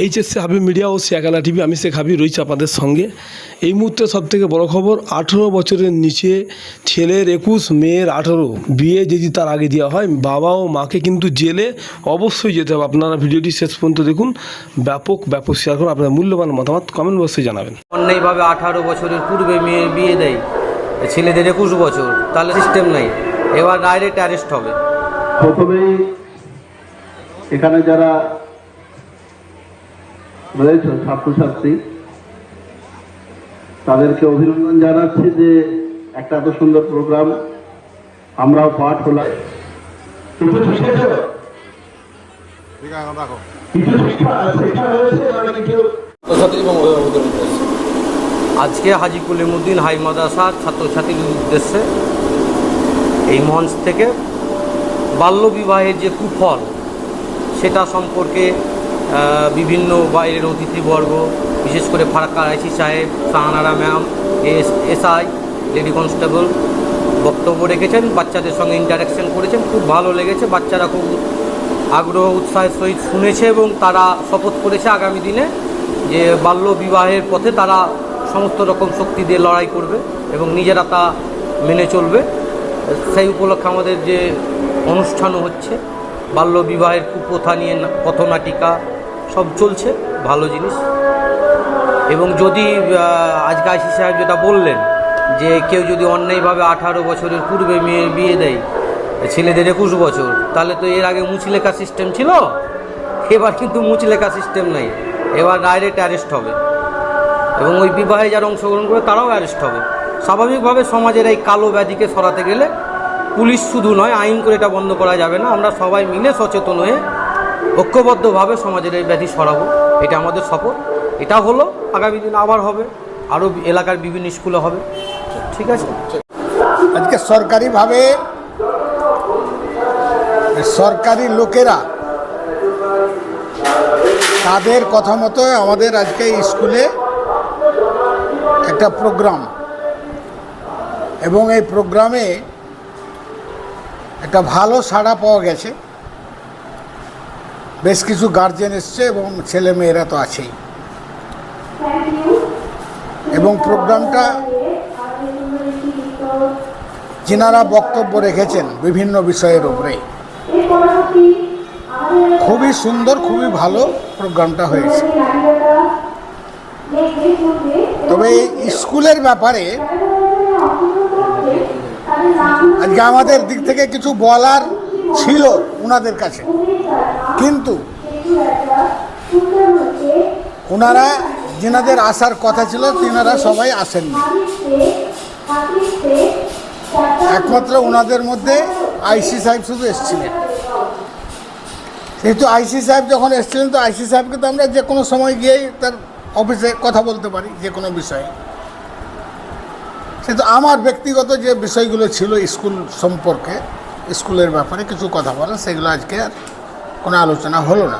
HSC হাবি media ও Shekhala TV আমি শেখ হাবি রয়েছি আপনাদের সঙ্গে। এই মুহূর্তে সবথেকে বড় খবর আঠেরো বছরের নিচে ছেলের একুশ মেয়ের আঠেরো। বিয়ে যদি তার আগে দেওয়া হয় বাবা ও মাকে কিন্তু জেলে অবশ্যই যেতে হবে। আপনারা ভিডিওটি শেষ পর্যন্ত দেখুন ব্যাপক ব্যাপক শেয়ার করুন। আপনার মূল্যবান মতামত কমেন্ট বক্সে জানাবেন। অন্যায়ভাবে আঠারো বছরের পূর্বে মেয়ের বিয়ে দেয় ছেলেদের একুশ বছর তাহলে সিস্টেম নাই। এবার ডাইরেক্ট অ্যারেস্ট হবে। প্রথমেই এখানে যারা রয়েছে ছাত্রছাত্রী। তাদেরকে অভিনন্দন জানাচ্ছি যে একটা এত সুন্দর প্রোগ্রাম আমরাও পাঠ কেউ আজকে হাজি কলিমুদ্দিন হাই মাদ্রাসার ছাত্রছাত্রীদের উদ্দেশ্যে এই মঞ্চ থেকে বাল্যবিবাহের যে কুফল, সেটা সম্পর্কে বিভিন্ন বাইরের অতিথিবর্গ, বিশেষ করে ফারাক্কা আইসি সাহেব, Sahanara ma'am, S, SI, lady constable বক্তব্য রেখেছেন, বাচ্চাদের সঙ্গে ইন্টারাকশন করেছেন, খুব ভালো লেগেছে, বাচ্চারা খুব আগ্রহ, উৎসাহের সহিত শুনেছে এবং তারা শপথ করেছে আগামী দিনে যে বাল্য বিবাহের পথে তারা সমস্ত রকম শক্তি দিয়ে লড়াই করবে এবং নিজেরা তা মেনে চলবে। সেই উপলক্ষে আমাদের যে অনুষ্ঠানও হচ্ছে, বাল্য বিবাহের কুপ্রথা নিয়ে পথনাটিকা সব চলছে, ভালো জিনিস। এবং যদি আজকে আশিস সাহেব যেটা বললেন, যে কেউ যদি অন্যায়ভাবে আঠারো বছরের পূর্বে মেয়ের বিয়ে দেয়, ছেলেদের একুশ বছর, তাহলে তো এর আগে মুচলেখা সিস্টেম ছিল। এবার কিন্তু মুচলেখা সিস্টেম নাই। এবার ডাইরেক্ট অ্যারেস্ট হবে। এবং ওই বিবাহে যারা অংশগ্রহণ করে, তারাও অ্যারেস্ট হবে। স্বাভাবিকভাবে সমাজের এই কালো ব্যাধিকে সরাতে গেলে পুলিশ শুধু নয়, আইন করে এটা বন্ধ করা যাবে না। আমরা সবাই মিলে সচেতন হয়ে ঐক্যবদ্ধভাবে সমাজের এই ব্যাধি সরাবো এটা আমাদের শপথ। এটা হলো আগামী দিন আবার হবে, আরও এলাকার বিভিন্ন স্কুলে হবে। ঠিক আছে? আজকে সরকারিভাবে সরকারি লোকেরা তাদের কথা মতো আমাদের আজকে স্কুলে একটা প্রোগ্রাম। এবং এই প্রোগ্রামে একটা ভালো সাড়া পাওয়া গেছে। বেশ কিছু গার্জেন এসছে এবং ছেলে মেয়েরা তো আছেই। এবং প্রোগ্রামটা যিনারা বক্তব্য রেখেছেন বিভিন্ন বিষয়ের উপরে। খুবই সুন্দর, খুবই ভালো প্রোগ্রামটা হয়েছে। তবে স্কুলের ব্যাপারে আজকে আমাদের দিক থেকে কিছু বলার ছিল ওনাদের কাছে। কিন্তু ওনারা যেনাদের আসার কথা ছিল, তেনারা সবাই আসেননি। একমাত্র ওনাদের মধ্যে আইসি সাহেব শুধু এসেছিলেন। যেহেতু আইসি সাহেব যখন এসেছিলেন, তো আইসি সাহেবকে তো আমরা যে কোনো সময় গিয়েই তার অফিসে কথা বলতে পারি যে কোনো বিষয়ে। কিন্তু আমার ব্যক্তিগত যে বিষয়গুলো ছিল স্কুল সম্পর্কে স্কুলের ব্যাপারে কিছু কথা বলা সেগুলো আজকে আর কোনো আলোচনা হলো না।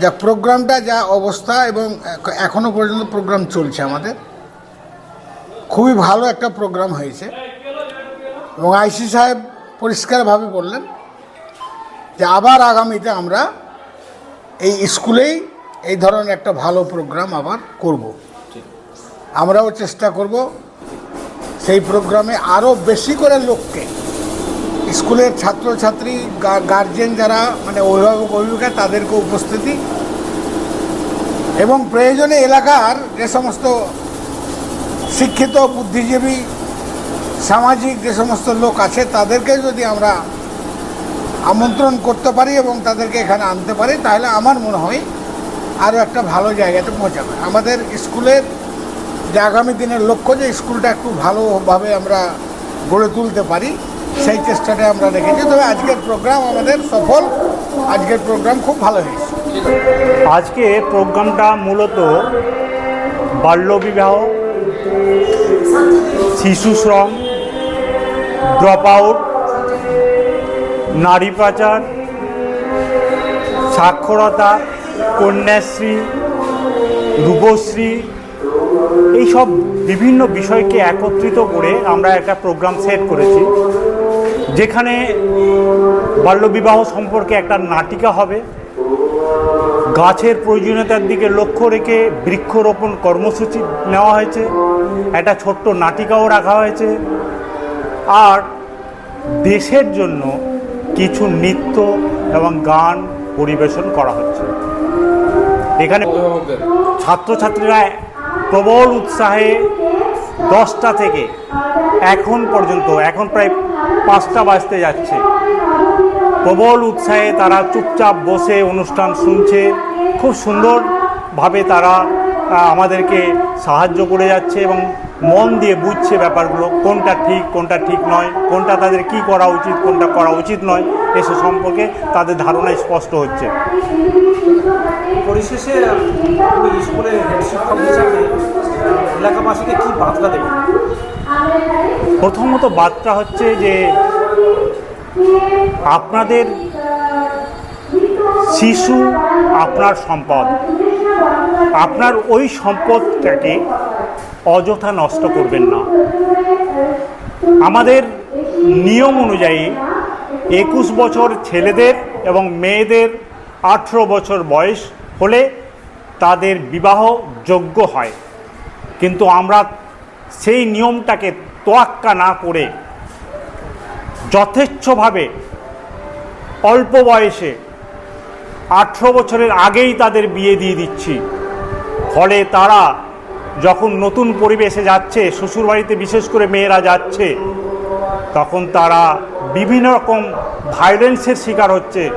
যা প্রোগ্রামটা যা অবস্থা এবং এখ- এখনও পর্যন্ত প্রোগ্রাম চলছে আমাদের খুবই ভালো একটা প্রোগ্রাম হয়েছে। এবং আইসি সাহেব পরিষ্কারভাবে বললেন যে আবার আগামীতে আমরা এই স্কুলেই এই ধরনের একটা ভালো প্রোগ্রাম আবার করব। আমরাও চেষ্টা করব সেই প্রোগ্রামে আরও বেশি করে লোককে। স্কুলের ছাত্রছাত্রী গার্জেন যারা মানে অভিভাবক, অভিভাবিকা, তাদেরকে উপস্থিতি। এবং প্রয়োজনে এলাকার যে সমস্ত শিক্ষিত, বুদ্ধিজীবী, সামাজিক যে সমস্ত লোক আছে, তাদেরকে যদি আমরা আমন্ত্রণ করতে পারি এবং তাদেরকে এখানে আনতে পারি, তাহলে আমার মনে হয় আরও একটা ভালো জায়গাতে পৌঁছাবে। আমাদের স্কুলের যে আগামী দিনের লক্ষ্য যে স্কুলটা একটু ভালোভাবে আমরা গড়ে তুলতে পারি, সেই চেষ্টাটা আমরা রেখেছি। তবে আজকের প্রোগ্রাম আমাদের সফল। আজকের প্রোগ্রাম খুব ভালো হয়েছে। আজকে প্রোগ্রামটা মূলত বাল্যবিবাহ, শিশু শ্রম ড্রপ আউট নারী পাচার, সাক্ষরতা, কন্যাশ্রী, রূপশ্রী এইসব বিভিন্ন বিষয়কে একত্রিত করে আমরা একটা প্রোগ্রাম সেট করেছি যেখানে বাল্যবিবাহ সম্পর্কে একটা নাটিকা হবে। গাছের প্রয়োজনীয়তার দিকে লক্ষ্য রেখে বৃক্ষরোপণ কর্মসূচি নেওয়া হয়েছে একটা ছোট্ট নাটিকাও রাখা হয়েছে। আর দেশের জন্য কিছু নৃত্য এবং গান পরিবেশন করা হচ্ছে। এখানে ছাত্রছাত্রীরা প্রবল উৎসাহে দশটা থেকে এখন পর্যন্ত, এখন প্রায় পাঁচটা বাজতে যাচ্ছে। প্রবল উৎসাহে তারা চুপচাপ বসে অনুষ্ঠান শুনছে। খুব সুন্দরভাবে তারা আমাদেরকে সাহায্য করে যাচ্ছে এবং মন দিয়ে বুঝছে ব্যাপারগুলো, কোনটা ঠিক কোনটা ঠিক নয়, কোনটা তাদের কি করা উচিত, কোনটা করা উচিত নয়, এসব সম্পর্কে তাদের ধারণা স্পষ্ট হচ্ছে। পরিশেষে স্কুলের হেড শিক্ষক হিসাবে এলাকাবাসীকে কি বার্তা দেবেন? প্রথমত বার্তা হচ্ছে যে আপনাদের শিশু, আপনার সম্পদ। আপনার ওই সম্পদটাকে অযথা নষ্ট করবেন না। আমাদের নিয়ম অনুযায়ী একুশ বছর ছেলেদের এবং মেয়েদের আঠেরো বছর বয়স হলে তাদের বিবাহ যোগ্য হয়। কিন্তু আমরা সেই নিয়মটাকে তোয়াক্কা না করে যথেচ্ছভাবে অল্প বয়সে আঠেরো বছরের আগেই তাদের বিয়ে দিয়ে দিচ্ছি। ফলে তারা যখন নতুন পরিবেশে যাচ্ছে, শ্বশুরবাড়িতে বিশেষ করে মেয়েরা যাচ্ছে, তখন তারা বিভিন্ন রকম ভায়োলেন্সের শিকার হচ্ছে।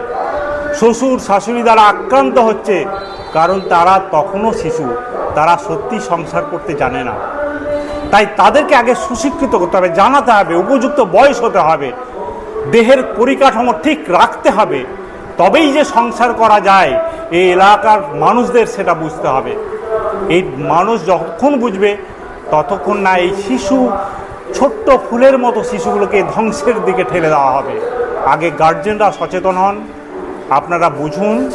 শ্বশুর শাশুড়ি দ্বারা আক্রান্ত হচ্ছে, কারণ তারা তখনও শিশু, তারা সত্যি সংসার করতে জানে না। তাই তাদেরকে আগে সুশিক্ষিত করতে হবে, জানাতে হবে, উপযুক্ত বয়স হতে হবে, দেহের পরিকাঠামো ঠিক রাখতে হবে, তবেই যে সংসার করা যায়, এই এলাকার মানুষদের সেটা বুঝতে হবে। এই মানুষ যখন বুঝবে, ততক্ষণ না এই শিশু, ছোট্ট ফুলের মতো শিশুগুলোকে ধ্বংসের দিকে ঠেলে দেওয়া হবে। আগে গার্জেনরা সচেতন হন আপনারা বুঝুন।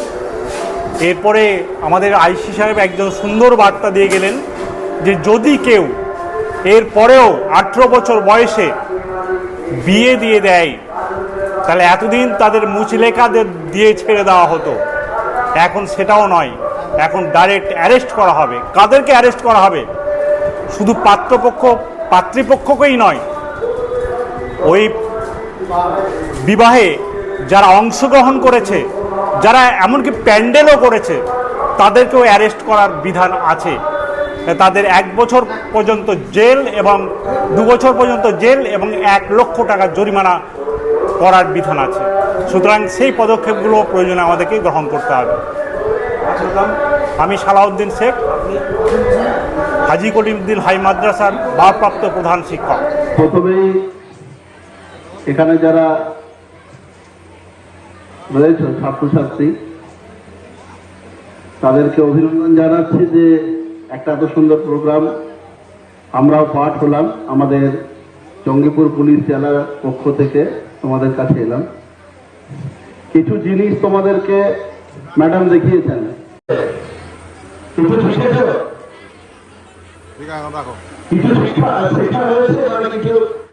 এরপরে আমাদের আইসি সাহেব একজন সুন্দর বার্তা দিয়ে গেলেন যে যদি কেউ এর পরেও আঠেরো বছর বয়সে বিয়ে দিয়ে দেয়, তাহলে এতদিন তাদের মুচলেখাদের দিয়ে ছেড়ে দেওয়া হতো। এখন সেটাও নয়। এখন ডাইরেক্ট অ্যারেস্ট করা হবে। কাদেরকে অ্যারেস্ট করা হবে? শুধু পাত্রপক্ষ পাত্রীপক্ষকেই নয়। ওই বিবাহে যারা অংশগ্রহণ করেছে, যারা এমনকি প্যান্ডেলও করেছে, তাদেরকেও অ্যারেস্ট করার বিধান আছে। তাদের এক বছর পর্যন্ত জেল এবং দু বছর পর্যন্ত জেল এবং এক লক্ষ টাকা জরিমানা করার বিধান আছে। সুতরাং সেই পদক্ষেপগুলো প্রয়োজনে আমাদেরকে গ্রহণ করতে হবে। আমি সালাউদ্দিন শেখ, হাজি কলিমুদ্দিন হাই মাদ্রাসার ভারপ্রাপ্ত প্রধান শিক্ষক। প্রথমেই এখানে যারা রয়েছে ছাত্রছাত্রী, তাদেরকে অভিনন্দন জানাচ্ছি যে একটা এত সুন্দর প্রোগ্রাম আমরাও পাঠ হলাম, আমাদের জঙ্গিপুর পুলিশ জেলার পক্ষ থেকে তোমাদের কাছে এলাম। কিছু জিনিস তোমাদেরকে ম্যাডাম দেখিয়েছেন। কিছু শিক্ষা কেউ